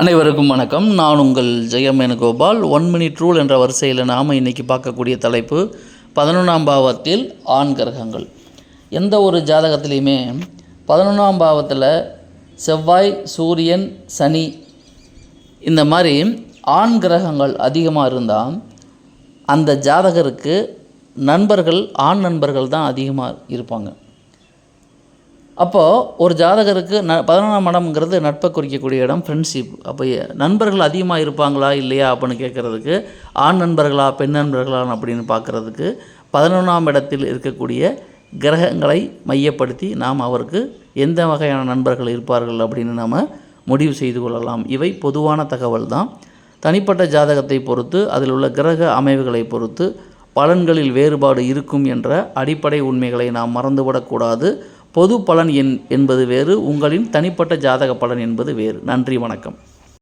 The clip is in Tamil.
அனைவருக்கும் வணக்கம். நான் உங்கள் Jayamenu Gopal one minute rule என்ற வரிசையில் நாம் இன்றைக்கி பார்க்கக்கூடிய தலைப்பு பதினொன்றாம் பாவத்தில் ஆண் கிரகங்கள். எந்த ஒரு ஜாதகத்திலையுமே பதினொன்றாம் பாவத்தில் செவ்வாய் சூரியன் சனி இந்த மாதிரி ஆண் கிரகங்கள் அதிகமாக இருந்தால் அந்த ஜாதகருக்கு நண்பர்கள் ஆண் நண்பர்கள் தான் அதிகமாக இருப்பாங்க. அப்போது ஒரு ஜாதகருக்கு ந பதினொன்றாம் இடம்ங்கிறது நட்பை குறிக்கக்கூடிய இடம் ஃப்ரெண்ட்ஷிப் அப்போ நண்பர்கள் அதிகமாக இருப்பாங்களா இல்லையா அப்படின்னு கேட்குறதுக்கு ஆண் நண்பர்களா பெண் நண்பர்களா அப்படின்னு பார்க்குறதுக்கு பதினொன்றாம் இடத்தில் இருக்கக்கூடிய கிரகங்களை மையப்படுத்தி நாம் அவருக்கு எந்த வகையான நண்பர்கள் இருப்பார்கள் அப்படின்னு நாம் முடிவு செய்து கொள்ளலாம். இவை பொதுவான தகவல் தான். தனிப்பட்ட ஜாதகத்தை பொறுத்து அதில் உள்ள கிரக அமைவுகளை பொறுத்து பலன்களில் வேறுபாடு இருக்கும் என்ற அடிப்படை உண்மைகளை நாம் மறந்துவிடக்கூடாது. பொது பலன் என் என்பது வேறு உங்களின் தனிப்பட்ட ஜாதக பலன் என்பது வேறு. நன்றி வணக்கம்.